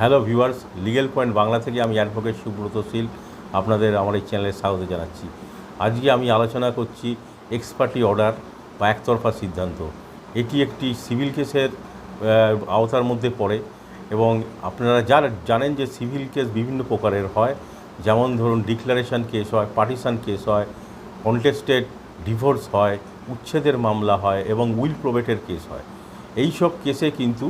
Hello viewers, legal point Bangla থেকে আমি advocate Subrata শীল, আপনাদের আমার এই চ্যানেলে স্বাগত জানাচ্ছি। আজকে আমি আলোচনা করছি এক্সপার্টি অর্ডার বা একতরফা সিদ্ধান্ত। এটি একটি সিভিল কেসের আওতার মধ্যে পড়ে এবং আপনারা যারা, জানেন যে সিভিল কেস বিভিন্ন প্রকারের হয়। যেমন ধরুন, ডিক্লারেশন কেস হয়, পার্টিশন কেস হয়, কন্টেস্টেড ডিভোর্স হয়, উচ্ছেদের মামলা হয় এবং উইল প্রোবেটের কেস হয়। এই সব কেসে কিন্তু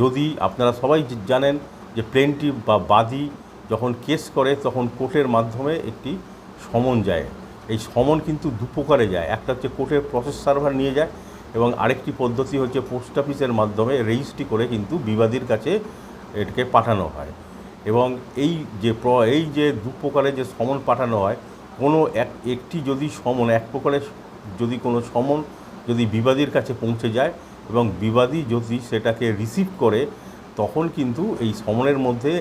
যদি আপনারা সবাই জানেন যে প্লেনটি বা বাদী যখন কেস করে, তখন কোর্টের মাধ্যমে একটি সমন যায়। এই সমন কিন্তু দু প্রকারে যায়। একটা হচ্ছে কোর্টের প্রসেস সার্ভার নিয়ে যায় এবং আরেকটি পদ্ধতি হচ্ছে পোস্ট অফিসের মাধ্যমে রেজিস্ট্রি করে কিন্তু বিবাদীর কাছে এটাকে পাঠানো হয়। এবং এই যে প্র- এই যে দু প্রকারের যে সমন পাঠানো হয়, কোনো এক, একটি যদি সমন, এক প্রকারের যদি কোনো সমন যদি বিবাদীর কাছে পৌঁছে যায় এবং বিবাদী যদি সেটাকে রিসিভ করে তখন কিন্তু এই সমনের মধ্যে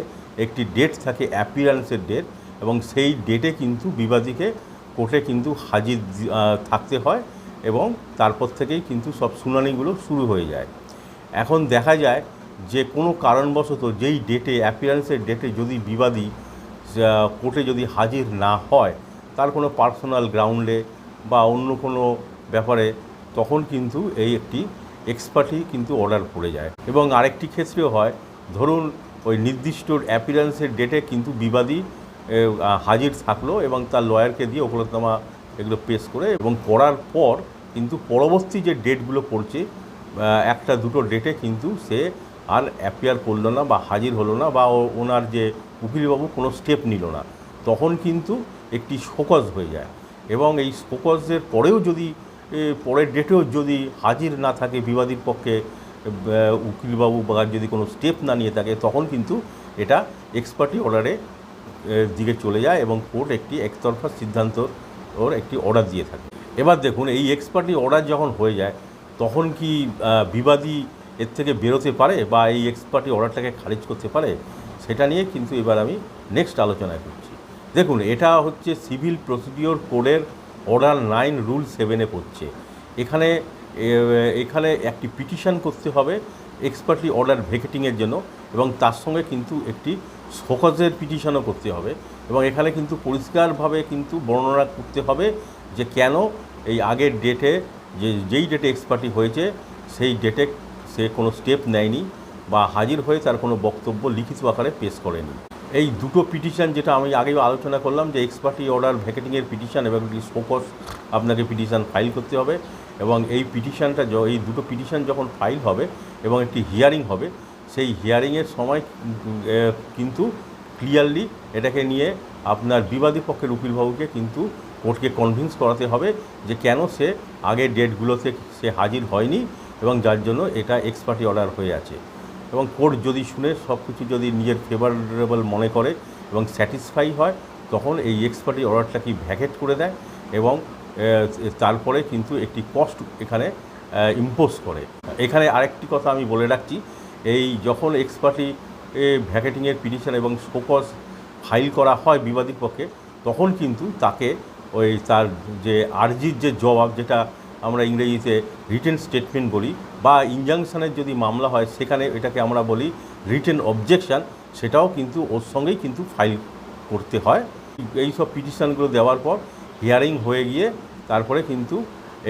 একটি ডেট থাকে অ্যাপিয়ারেন্সের ডেট এবং সেই ডেটে কিন্তু বিবাদীকে কোর্টে কিন্তু হাজির থাকতে হয় এবং তারপর থেকেই কিন্তু সব শুনানিগুলো শুরু হয়ে যায়। এখন দেখা যায় যে কোনো কারণবশত যেই ডেটে অ্যাপিয়ারেন্সের ডেটে যদি বিবাদী কোর্টে যদি হাজির না হয়, তার কোনো পার্সোনাল গ্রাউন্ডে বা অন্য কোনো ব্যাপারে, তখন কিন্তু এই একটি এক্সপার্টি কিন্তু অর্ডার পড়ে যায়। এবং আরেকটি ক্ষেত্রেও হয়, ধরুন ওই নির্দিষ্ট অ্যাপিয়ারেন্সের ডেটে কিন্তু বিবাদী হাজির থাকল এবং তার লয়ারকে দিয়ে ওকলতনামা এগুলো পেশ করে এবং করার পর কিন্তু পরবর্তী যে ডেটগুলো পড়ছে একটা দুটো ডেটে কিন্তু সে আর অ্যাপিয়ার করল না বা হাজির হলো না বা ওনার যে উকিলবাবু কোনো স্টেপ নিল না। তখন কিন্তু একটি শোকজ হয়ে যায়। এবং এই শোকজের পরেও যদি পরের ডেটেও যদি হাজির না থাকে বিবাদীর পক্ষে উকিলবাবু বা যদি কোনো স্টেপ না নিয়ে থাকে, তখন কিন্তু এটা এক্সপার্টি অর্ডারে দিকে চলে যায় এবং কোর্ট একটি একতরফা সিদ্ধান্ত ওর একটি অর্ডার দিয়ে থাকে। এবার দেখুন, এই এক্সপার্টি অর্ডার যখন হয়ে যায়, তখন কি বিবাদী এর থেকে বেরোতে পারে বা এই এক্সপার্টি অর্ডারটাকে খারিজ করতে পারে? সেটা নিয়ে কিন্তু এবার আমি নেক্সট আলোচনা করছি দেখুন, এটা হচ্ছে সিভিল প্রসিডিওর কোডের অর্ডার নাইন রুল সেভেনে পড়ছে। এখানে এখানে একটি পিটিশন করতে হবে এক্সপার্টলি অর্ডার ভেকেটিংয়ের জন্য এবং তার সঙ্গে কিন্তু একটি শোকজের পিটিশনও করতে হবে এবং এখানে কিন্তু পরিষ্কারভাবে কিন্তু বর্ণনা করতে হবে যে কেন এই আগের ডেটে যে, যেই ডেটে এক্সপার্টি হয়েছে সেই ডেটে সে কোনো স্টেপ নেয়নি বা হাজির হয়ে তার কোনো বক্তব্য লিখিত আকারে পেশ করেনি। এই দুটো পিটিশন যেটা আমি আগেও আলোচনা করলাম যে এক্সপার্টি অর্ডার ভ্যাকেটিংয়ের পিটিশন এবং একটি শোকস আপনাকে পিটিশন ফাইল করতে হবে এবং এই পিটিশনটা এই দুটো পিটিশন যখন ফাইল হবে এবং একটি হিয়ারিং হবে, সেই হিয়ারিংয়ের সময় কিন্তু ক্লিয়ারলি এটাকে নিয়ে আপনার বিবাদী পক্ষের উকিলবাবুকে কিন্তু কোর্টকে কনভিন্স করাতে হবে যে কেন সে আগের ডেটগুলোতে সে হাজির হয়নি এবং যার জন্য এটা এক্সপার্টি অর্ডার হয়ে আছে। এবং কোর্ট যদি শুনে সব কিছু যদি নিজের ফেভারেবল মনে করে এবং স্যাটিসফাই হয়, তখন এই এক্সপার্টি অর্ডারটাকে ভ্যাকেট করে দেয় এবং তারপরে কিন্তু একটি কস্ট এখানে ইম্পোজ করে। এখানে আরেকটি কথা আমি বলে রাখছি, এই যখন এক্সপার্টি ভ্যাকেটিংয়ের পিটিশন এবং শোকজ ফাইল করা হয় বিবাদীর পক্ষে, তখন কিন্তু তাকে ওই তার যে আর্জির যে জবাব, যেটা আমরা ইংরেজিতে রিটেন স্টেটমেন্ট বলি বা ইনজাংশনের যদি মামলা হয়, সেখানে এটাকে আমরা বলি রিটেন অবজেকশন সেটাও কিন্তু ওর সঙ্গেই কিন্তু ফাইল করতে হয়। এই সব পিটিশনগুলো দেওয়ার পর হিয়ারিং হয়ে গিয়ে তারপরে কিন্তু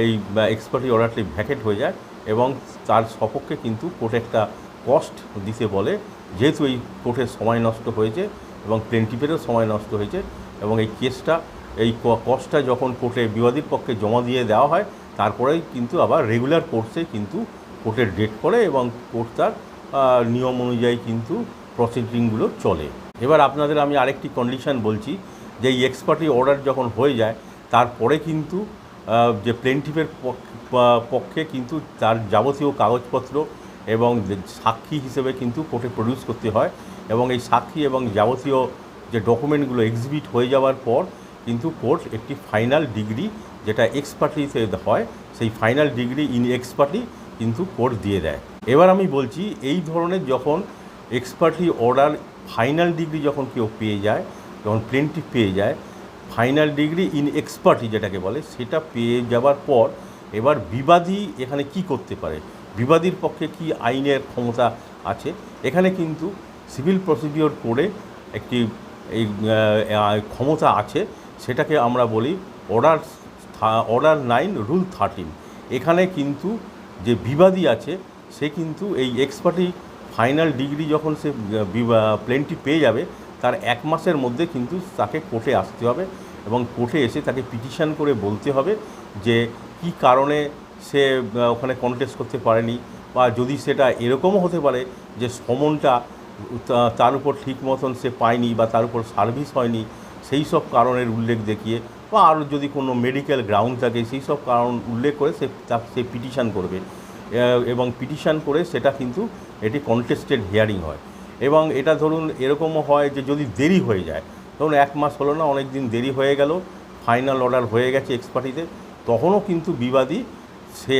এই এক্সপার্টি অর্ডারটি ভ্যাকেট হয়ে যায় এবং তার সপক্ষে কিন্তু কোর্ট একটা কস্ট দিতে বলে। যেহেতু এই কোর্টের সময় নষ্ট হয়েছে এবং প্লেন্টিফেরও সময় নষ্ট হয়েছে এবং এই কেসটা এই কস্টটা যখন কোর্টে বিবাদীর পক্ষে জমা দিয়ে দেওয়া হয়, তারপরেই কিন্তু আবার রেগুলার কোর্সে কিন্তু কোর্টের ডেট পড়ে এবং কোর্ট তার নিয়ম অনুযায়ী কিন্তু প্রসিডিংগুলো চলে। এবার আপনাদের আমি আরেকটি কন্ডিশন বলছি যে এই এক্সপার্টি অর্ডার যখন হয়ে যায়, তারপরে কিন্তু যে প্লেন্টিফের পক্ষে কিন্তু তার যাবতীয় কাগজপত্র এবং সাক্ষী হিসেবে কিন্তু কোর্টে প্রডিউস করতে হয় এবং এই সাক্ষী এবং যাবতীয় যে ডকুমেন্টগুলো এক্সিবিট হয়ে যাওয়ার পর কিন্তু কোর্ট একটি ফাইনাল ডিগ্রি যেটা এক্সপার্টিতে হয়, সেই final degree in ex parte কিন্তু কোর্ট দিয়ে দেয়। এবার আমি বলছি, এই ধরনের যখন এক্সপার্টি অর্ডার ফাইনাল ডিগ্রি যখন কেউ পেয়ে যায়, যখন প্লেন্টিভ পেয়ে যায় ফাইনাল ডিগ্রি ইন এক্সপার্টি যেটাকে বলে, সেটা পেয়ে যাওয়ার পর এবার বিবাদী এখানে কি করতে পারে? বিবাদীর পক্ষে কি আইনের ক্ষমতা আছে? এখানে কিন্তু সিভিল প্রসিডিওর করে একটি, এই ক্ষমতা আছে, সেটাকে আমরা বলি order order nine rule thirteen এখানে কিন্তু যে বিবাদী আছে, সে কিন্তু এই এক্সপার্টি ফাইনাল ডিগ্রি যখন সে প্লেনটি পেয়ে যাবে, তার এক মাসের মধ্যে কিন্তু তাকে কোর্টে আসতে হবে এবং কোর্টে এসে তাকে পিটিশন করে বলতে হবে যে কি কারণে সে ওখানে কন্টেস্ট করতে পারেনি বা যদি সেটা এরকমও হতে পারে যে সমনটা তার উপর ঠিক মতন সে পায়নি বা তার উপর সার্ভিস হয়নি, সেই সব কারণের উল্লেখ দেখিয়ে বা আরও যদি কোনো মেডিকেল গ্রাউন্ড থাকে, সেই সব কারণ উল্লেখ করে সে তা, সে পিটিশান করবে। এবং পিটিশান করে সেটা কিন্তু এটি কন্টেস্টেড হিয়ারিং হয়। এবং এটা ধরুন এরকমও হয় যে যদি দেরি হয়ে যায়, ধরুন এক মাস হলো না অনেক দিন দেরি হয়ে গেল ফাইনাল অর্ডার হয়ে গেছে এক্সপার্টিতে তখনও কিন্তু বিবাদী সে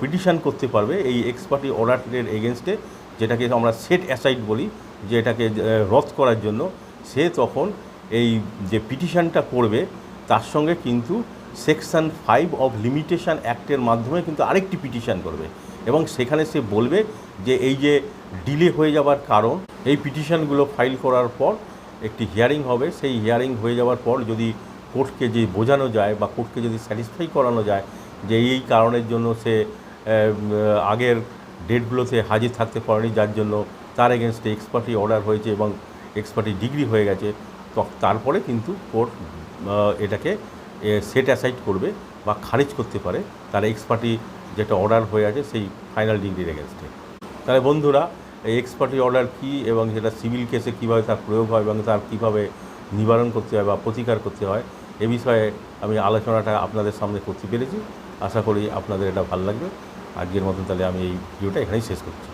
পিটিশান করতে পারবে এই এক্সপার্টি অর্ডারের এগেনস্টে যেটাকে আমরা সেট অ্যাসাইড বলি, যে এটাকে রদ করার জন্য, সে তখন এই যে পিটিশানটা করবে তার সঙ্গে কিন্তু সেকশন ফাইভ অফ লিমিটেশন অ্যাক্টের মাধ্যমে কিন্তু আরেকটি পিটিশান করবে। এবং সেখানে সে বলবে যে এই যে ডিলে হয়ে যাওয়ার কারণ, এই পিটিশানগুলো ফাইল করার পর একটি হিয়ারিং হবে। সেই হিয়ারিং হয়ে যাওয়ার পর যদি কোর্টকে যে বোঝানো যায় বা কোর্টকে যদি স্যাটিসফাই করানো যায় যে এই কারণের জন্য সে আগের ডেটগুলোতে হাজির থাকতে পারেনি, যার জন্য তার এগেনস্টে এক্সপার্টি অর্ডার হয়েছে এবং এক্সপার্টি ডিগ্রি হয়ে গেছে তারপরে কিন্তু কোর্ট এটাকে সেট অ্যাসাইড করবে বা খারিজ করতে পারে তার এক্সপার্টি যেটা অর্ডার হয়ে আছে সেই ফাইনাল ডিগ্রির এগেনস্টে তাহলে বন্ধুরা, এই এক্সপার্টি অর্ডার কী এবং সেটা সিভিল কেসে কীভাবে তার প্রয়োগ হয় এবং তার কীভাবে নিবারণ করতে হয় বা প্রতিকার করতে হয়, এ বিষয়ে আমি আলোচনাটা আপনাদের সামনে করতে পেরেছি। আশা করি আপনাদের এটা ভালো লাগবে। আজকের মতন তাহলে আমি এই ভিডিওটা এখানেই শেষ করছি।